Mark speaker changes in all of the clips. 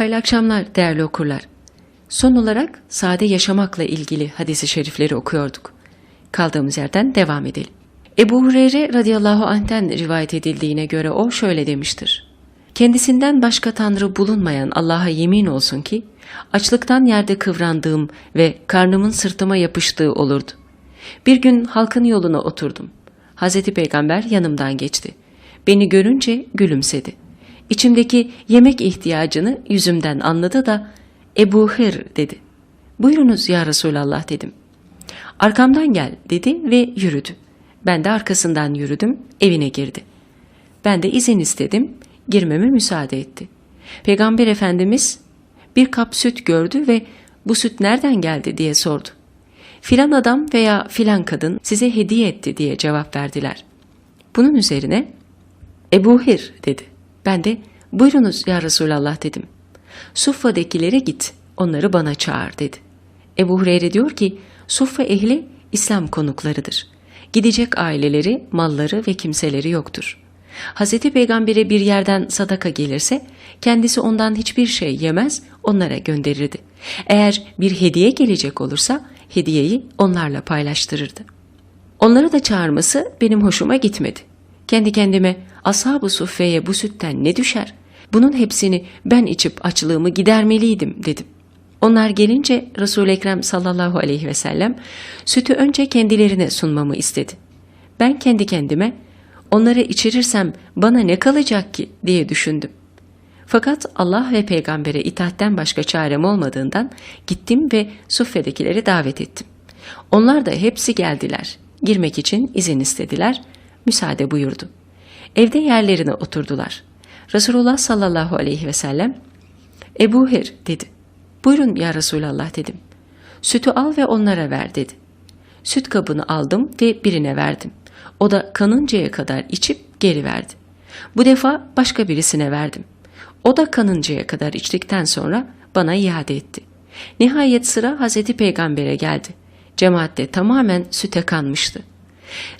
Speaker 1: Hayırlı akşamlar değerli okurlar. Son olarak sade yaşamakla ilgili hadisi şerifleri okuyorduk. Kaldığımız yerden devam edelim. Ebu Hureyre radıyallahu anh'ten rivayet edildiğine göre o şöyle demiştir. Kendisinden başka tanrı bulunmayan Allah'a yemin olsun ki açlıktan yerde kıvrandığım ve karnımın sırtıma yapıştığı olurdu. Bir gün halkın yoluna oturdum. Hazreti Peygamber yanımdan geçti. Beni görünce gülümsedi. İçimdeki yemek ihtiyacını yüzümden anladı da Ebu Hır dedi. Buyurunuz ya Resulallah dedim. Arkamdan gel dedi ve yürüdü. Ben de arkasından yürüdüm, evine girdi. Ben de izin istedim, girmeme müsaade etti. Peygamber Efendimiz bir kap süt gördü ve bu süt nereden geldi diye sordu. Filan adam veya filan kadın size hediye etti diye cevap verdiler. Bunun üzerine Ebu Hir dedi. Ben de buyurunuz ya Resulallah dedim. Suffa'dakilere git, onları bana çağır dedi. Ebu Hureyre diyor ki, Suffa ehli İslam konuklarıdır. Gidecek aileleri, malları ve kimseleri yoktur. Hazreti Peygamber'e bir yerden sadaka gelirse, kendisi ondan hiçbir şey yemez, onlara gönderirdi. Eğer bir hediye gelecek olursa, hediyeyi onlarla paylaştırırdı. Onları da çağırması benim hoşuma gitmedi. Kendi kendime ashab-ı suffeye bu sütten ne düşer? Bunun hepsini ben içip açlığımı gidermeliydim dedim. Onlar gelince Resul-i Ekrem sallallahu aleyhi ve sellem sütü önce kendilerine sunmamı istedi. Ben kendi kendime onları içirirsem bana ne kalacak ki diye düşündüm. Fakat Allah ve peygambere itaatten başka çarem olmadığından gittim ve suffedekileri davet ettim. Onlar da hepsi geldiler. Girmek için izin istediler. Müsaade buyurdu. Evde yerlerine oturdular. Resulullah sallallahu aleyhi ve sellem Ebu Hir dedi. Buyurun ya Resulallah dedim. Sütü al ve onlara ver dedi. Süt kabını aldım ve birine verdim. O da kanıncaya kadar içip geri verdi. Bu defa başka birisine verdim. O da kanıncaya kadar içtikten sonra bana iade etti. Nihayet sıra Hazreti Peygamber'e geldi. Cemaat de tamamen süte kanmıştı.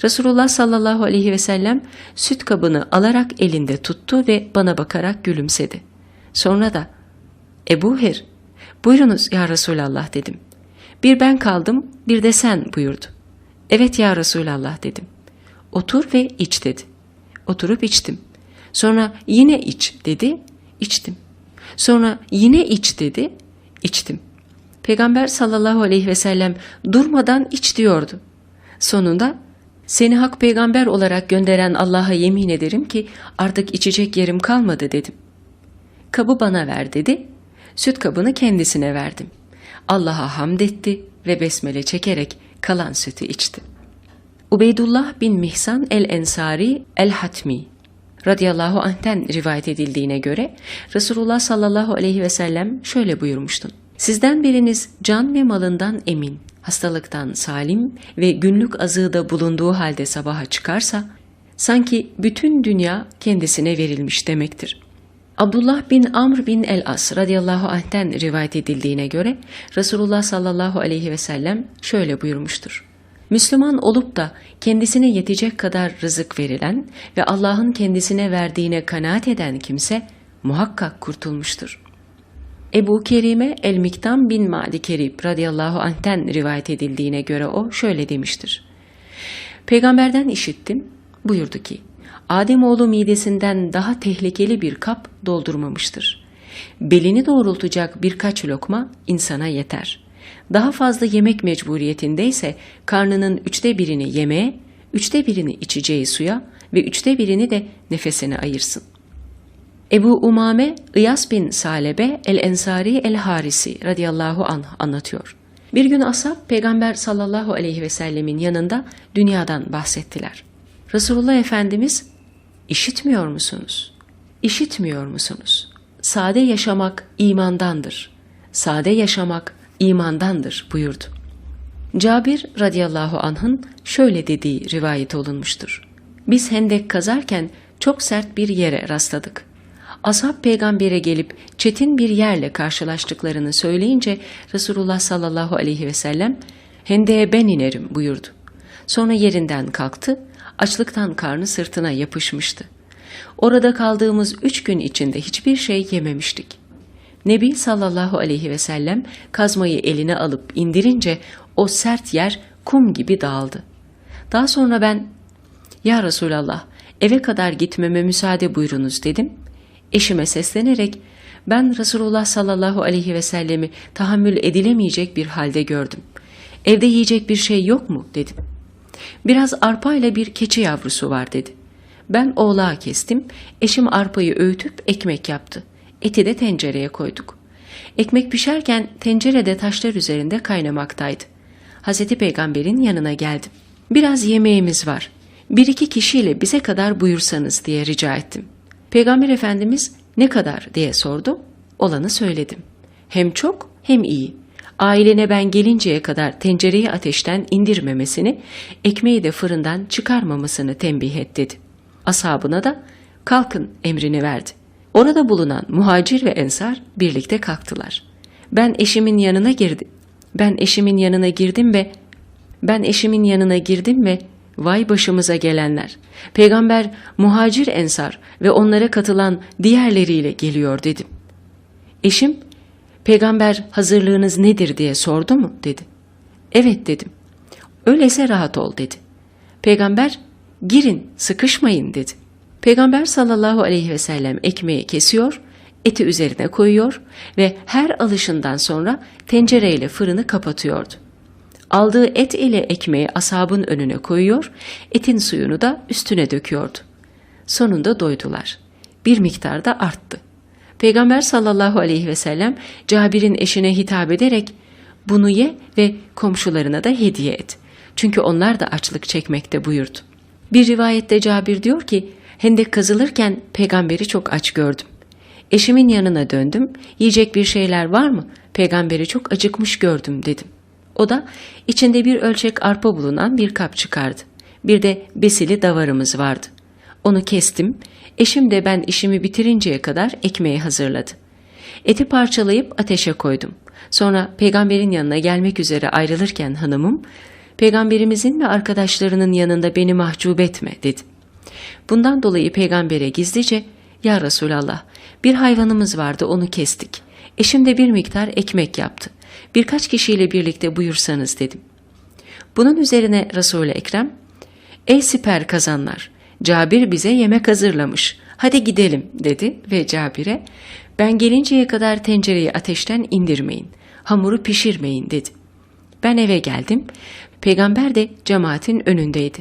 Speaker 1: Resulullah sallallahu aleyhi ve sellem süt kabını alarak elinde tuttu ve bana bakarak gülümsedi. Sonra da Ebu Hir, buyurunuz ya Resulallah dedim. Bir ben kaldım, bir de sen buyurdu. Evet ya Resulallah dedim. Otur ve iç dedi. Oturup içtim. Sonra yine iç dedi, içtim. Sonra yine iç dedi, içtim. Peygamber sallallahu aleyhi ve sellem durmadan iç diyordu. Sonunda seni hak peygamber olarak gönderen Allah'a yemin ederim ki artık içecek yerim kalmadı dedim. Kabı bana ver dedi. Süt kabını kendisine verdim. Allah'a hamd etti ve besmele çekerek kalan sütü içti. Ubeydullah bin Mihsan el-Ensari el-Hatmi radıyallahu anh'ten rivayet edildiğine göre Resulullah sallallahu aleyhi ve sellem şöyle buyurmuştun. Sizden biriniz can ve malından emin, hastalıktan salim ve günlük azığda bulunduğu halde sabaha çıkarsa, sanki bütün dünya kendisine verilmiş demektir. Abdullah bin Amr bin el-As radıyallahu anh'ten rivayet edildiğine göre Resulullah sallallahu aleyhi ve sellem şöyle buyurmuştur. Müslüman olup da kendisine yetecek kadar rızık verilen ve Allah'ın kendisine verdiğine kanaat eden kimse muhakkak kurtulmuştur. Ebu Kerime el-Miktam bin Madi Kerib radıyallahu anh'ten rivayet edildiğine göre o şöyle demiştir. Peygamberden işittim, buyurdu ki, Ademoğlu midesinden daha tehlikeli bir kap doldurmamıştır. Belini doğrultacak birkaç lokma insana yeter. Daha fazla yemek mecburiyetindeyse karnının üçte birini yemeğe, üçte birini içeceği suya ve üçte birini de nefesine ayırsın. Ebu Umame İyas bin Salebe el-Ensari el-Harisi radıyallahu anh anlatıyor. Bir gün ashab Peygamber sallallahu aleyhi ve sellemin yanında dünyadan bahsettiler. Resulullah Efendimiz işitmiyor musunuz? İşitmiyor musunuz? Sade yaşamak imandandır. Sade yaşamak imandandır buyurdu. Cabir radıyallahu anh'ın şöyle dediği rivayet olunmuştur. Biz hendek kazarken çok sert bir yere rastladık. Ashab peygambere gelip çetin bir yerle karşılaştıklarını söyleyince Resulullah sallallahu aleyhi ve sellem hendeğe ben inerim buyurdu. Sonra yerinden kalktı, açlıktan karnı sırtına yapışmıştı. Orada kaldığımız üç gün içinde hiçbir şey yememiştik. Nebi sallallahu aleyhi ve sellem kazmayı eline alıp indirince o sert yer kum gibi dağıldı. Daha sonra ben ya Resulallah eve kadar gitmeme müsaade buyurunuz dedim. Eşime seslenerek ben Resulullah sallallahu aleyhi ve sellemi tahammül edilemeyecek bir halde gördüm. Evde yiyecek bir şey yok mu dedim. Biraz arpa ile bir keçi yavrusu var dedi. Ben oğlağı kestim, eşim arpayı öğütüp ekmek yaptı. Eti de tencereye koyduk. Ekmek pişerken tencerede taşlar üzerinde kaynamaktaydı. Hazreti Peygamber'in yanına geldim. Biraz yemeğimiz var. Bir iki kişiyle bize kadar buyursanız diye rica ettim. Peygamber Efendimiz ne kadar diye sordu. Olanı söyledim. Hem çok hem iyi. Ailene ben gelinceye kadar tencereyi ateşten indirmemesini, ekmeği de fırından çıkarmamasını tembih et dedi. Ashabına da kalkın emrini verdi. Orada bulunan muhacir ve ensar birlikte kalktılar. Ben eşimin yanına girdim. Ben eşimin yanına girdim ve ben eşimin yanına girdim ve vay başımıza gelenler. Peygamber muhacir ensar ve onlara katılan diğerleriyle geliyor dedim. Eşim peygamber hazırlığınız nedir diye sordu mu dedi. Evet dedim. Öyleyse rahat ol dedi. Peygamber girin sıkışmayın dedi. Peygamber sallallahu aleyhi ve sellem ekmeği kesiyor, eti üzerine koyuyor ve her alışından sonra tencereyle fırını kapatıyordu. Aldığı et ile ekmeği asabın önüne koyuyor, etin suyunu da üstüne döküyordu. Sonunda doydular. Bir miktar da arttı. Peygamber sallallahu aleyhi ve sellem Cabir'in eşine hitap ederek bunu ye ve komşularına da hediye et. Çünkü onlar da açlık çekmekte buyurdu. Bir rivayette Cabir diyor ki hendek kazılırken peygamberi çok aç gördüm. Eşimin yanına döndüm. Yiyecek bir şeyler var mı? Peygamberi çok acıkmış gördüm dedim. O da içinde bir ölçek arpa bulunan bir kap çıkardı. Bir de besili davarımız vardı. Onu kestim. Eşim de ben işimi bitirinceye kadar ekmeği hazırladı. Eti parçalayıp ateşe koydum. Sonra peygamberin yanına gelmek üzere ayrılırken hanımım, peygamberimizin ve arkadaşlarının yanında beni mahcup etme dedi. Bundan dolayı peygambere gizlice, ya Resulallah bir hayvanımız vardı onu kestik. Eşim de bir miktar ekmek yaptı. Birkaç kişiyle birlikte buyursanız dedim. Bunun üzerine Resul-i Ekrem, ey siper kazanlar, Cabir bize yemek hazırlamış. Hadi gidelim dedi ve Cabir'e ben gelinceye kadar tencereyi ateşten indirmeyin. Hamuru pişirmeyin dedi. Ben eve geldim. Peygamber de cemaatin önündeydi.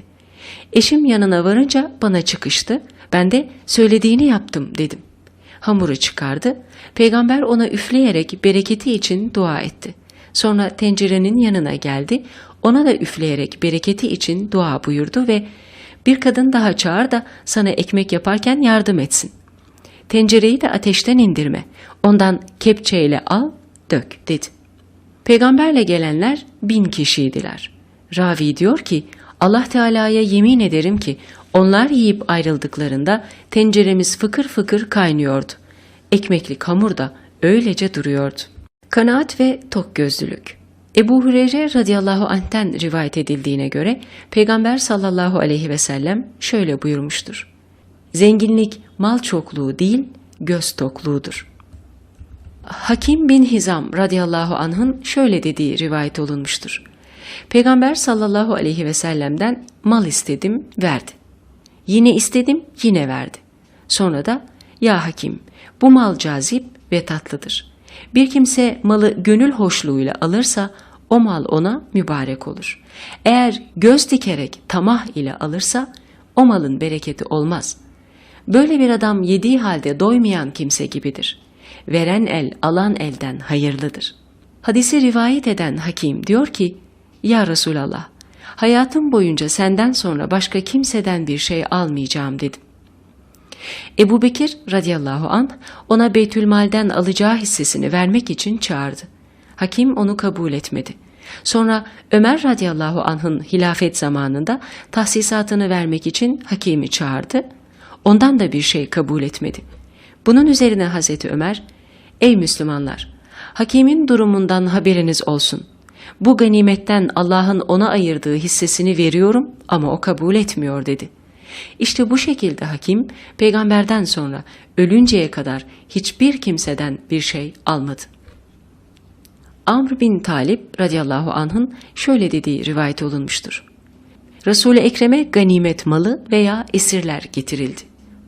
Speaker 1: Eşim yanına varınca bana çıkıştı. Ben de söylediğini yaptım dedim. Hamuru çıkardı. Peygamber ona üfleyerek bereketi için dua etti. Sonra tencerenin yanına geldi. Ona da üfleyerek bereketi için dua buyurdu ve bir kadın daha çağır da sana ekmek yaparken yardım etsin. Tencereyi de ateşten indirme. Ondan kepçeyle al, dök dedi. Peygamberle gelenler bin kişiydiler. Ravi diyor ki Allah Teala'ya yemin ederim ki onlar yiyip ayrıldıklarında tenceremiz fıkır fıkır kaynıyordu. Ekmekli hamur da öylece duruyordu. Kanaat ve tok gözlülük. Ebu Hureyre radıyallahu anh'ten rivayet edildiğine göre Peygamber sallallahu aleyhi ve sellem şöyle buyurmuştur. Zenginlik mal çokluğu değil, göz tokluğudur. Hakim bin Hizam radıyallahu anh'ın şöyle dediği rivayet olunmuştur. Peygamber sallallahu aleyhi ve sellem'den mal istedim, verdi. Yine istedim, yine verdi. Sonra da ya hakim bu mal cazip ve tatlıdır. Bir kimse malı gönül hoşluğuyla alırsa o mal ona mübarek olur. Eğer göz dikerek tamah ile alırsa o malın bereketi olmaz. Böyle bir adam yediği halde doymayan kimse gibidir. Veren el alan elden hayırlıdır. Hadisi rivayet eden hakim diyor ki, Ya Resulallah, hayatım boyunca senden sonra başka kimseden bir şey almayacağım dedim. Ebu Bekir radıyallahu an ona Beytülmal'den alacağı hissesini vermek için çağırdı. Hakim onu kabul etmedi. Sonra Ömer radıyallahu anh'ın hilafet zamanında tahsisatını vermek için hakimi çağırdı. Ondan da bir şey kabul etmedi. Bunun üzerine Hazreti Ömer, Ey Müslümanlar! Hakimin durumundan haberiniz olsun. Bu ganimetten Allah'ın ona ayırdığı hissesini veriyorum ama o kabul etmiyor dedi. İşte bu şekilde hakim peygamberden sonra ölünceye kadar hiçbir kimseden bir şey almadı. Amr bin Talip radıyallahu anh'ın şöyle dediği rivayet olunmuştur. Resul-i Ekrem'e ganimet malı veya esirler getirildi.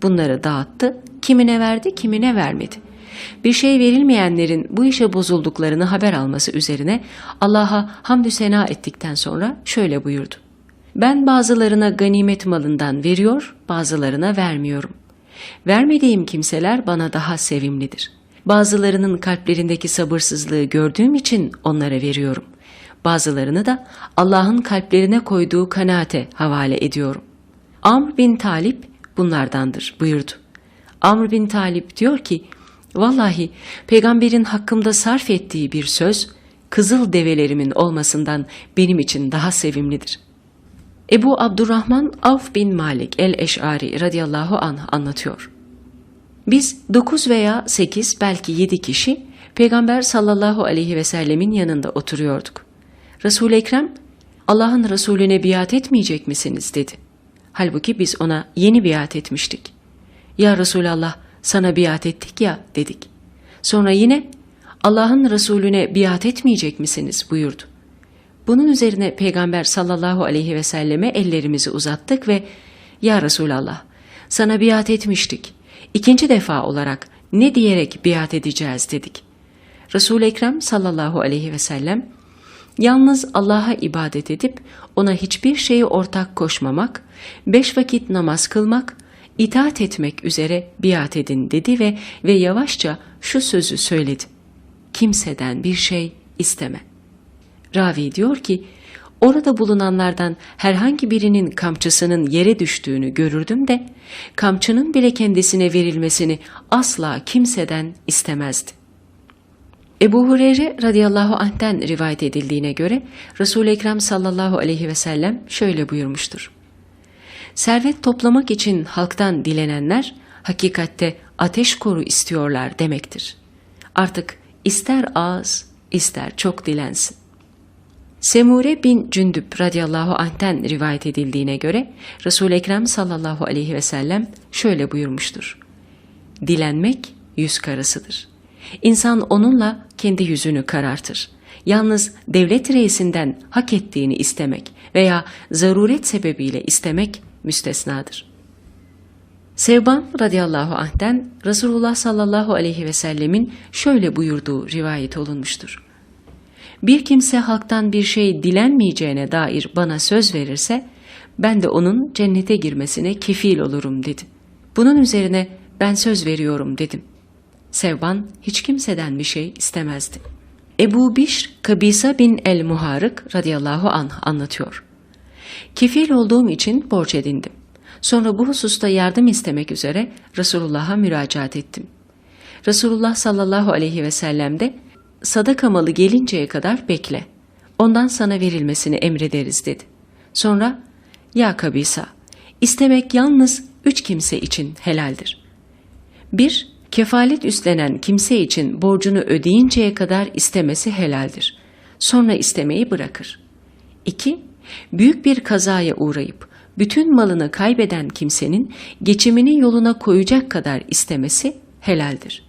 Speaker 1: Bunları dağıttı, kimine verdi, kimine vermedi. Bir şey verilmeyenlerin bu işe bozulduklarını haber alması üzerine Allah'a hamdü sena ettikten sonra şöyle buyurdu. Ben bazılarına ganimet malından veriyor, bazılarına vermiyorum. Vermediğim kimseler bana daha sevimlidir. Bazılarının kalplerindeki sabırsızlığı gördüğüm için onlara veriyorum. Bazılarını da Allah'ın kalplerine koyduğu kanaate havale ediyorum. Amr bin Talip bunlardandır buyurdu. Amr bin Talip diyor ki, Vallahi peygamberin hakkımda sarf ettiği bir söz, kızıl develerimin olmasından benim için daha sevimlidir. Ebu Abdurrahman Avf bin Malik el-Eş'ari radıyallahu anh anlatıyor. Biz 9 veya 8 belki 7 kişi Peygamber sallallahu aleyhi ve sellemin yanında oturuyorduk. Resul-i Ekrem, Allah'ın Resulüne biat etmeyecek misiniz dedi. Halbuki biz ona yeni biat etmiştik. Ya Resulallah sana biat ettik ya dedik. Sonra yine Allah'ın Resulüne biat etmeyecek misiniz buyurdu. Bunun üzerine Peygamber sallallahu aleyhi ve selleme ellerimizi uzattık ve Ya Resulallah sana biat etmiştik. İkinci defa olarak ne diyerek biat edeceğiz dedik. Resul-i Ekrem sallallahu aleyhi ve sellem yalnız Allah'a ibadet edip ona hiçbir şeyi ortak koşmamak, beş vakit namaz kılmak, itaat etmek üzere biat edin dedi ve ve yavaşça şu sözü söyledi. Kimseden bir şey isteme. Ravi diyor ki, orada bulunanlardan herhangi birinin kamçısının yere düştüğünü görürdüm de, kamçının bile kendisine verilmesini asla kimseden istemezdi. Ebu Hureyre radıyallahu anh'ten rivayet edildiğine göre Resul-i Ekrem sallallahu aleyhi ve sellem şöyle buyurmuştur. Servet toplamak için halktan dilenenler hakikatte ateş koru istiyorlar demektir. Artık ister az ister çok dilensin. Semure bin Cündüb radıyallahu anh'ten rivayet edildiğine göre Resul-i Ekrem sallallahu aleyhi ve sellem şöyle buyurmuştur. Dilenmek yüz karasıdır. İnsan onunla kendi yüzünü karartır. Yalnız devlet reisinden hak ettiğini istemek veya zaruret sebebiyle istemek müstesnadır. Sevban radıyallahu anh'ten Resulullah sallallahu aleyhi ve sellemin şöyle buyurduğu rivayet olunmuştur. Bir kimse halktan bir şey dilenmeyeceğine dair bana söz verirse, ben de onun cennete girmesine kefil olurum dedi. Bunun üzerine ben söz veriyorum dedim. Sevban hiç kimseden bir şey istemezdi. Ebu Bişr Kabisa bin el-Muharık radıyallahu anh anlatıyor. Kefil olduğum için borç edindim. Sonra bu hususta yardım istemek üzere Resulullah'a müracaat ettim. Resulullah sallallahu aleyhi ve sellem de sadaka malı gelinceye kadar bekle. Ondan sana verilmesini emrederiz dedi. Sonra ya Kabisa istemek yalnız üç kimse için helaldir. Bir, kefalet üstlenen kimse için borcunu ödeyinceye kadar istemesi helaldir. Sonra istemeyi bırakır. İki, büyük bir kazaya uğrayıp bütün malını kaybeden kimsenin geçimini yoluna koyacak kadar istemesi helaldir.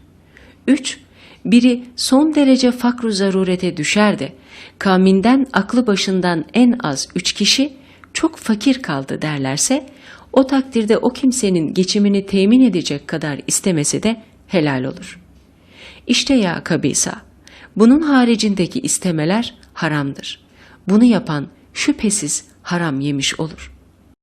Speaker 1: 3. Biri son derece fakru zarurete düşer de kavminden aklı başından en az üç kişi çok fakir kaldı derlerse o takdirde o kimsenin geçimini temin edecek kadar istemesi de helal olur. İşte ya kabisa, bunun haricindeki istemeler haramdır. Bunu yapan şüphesiz haram yemiş olur.''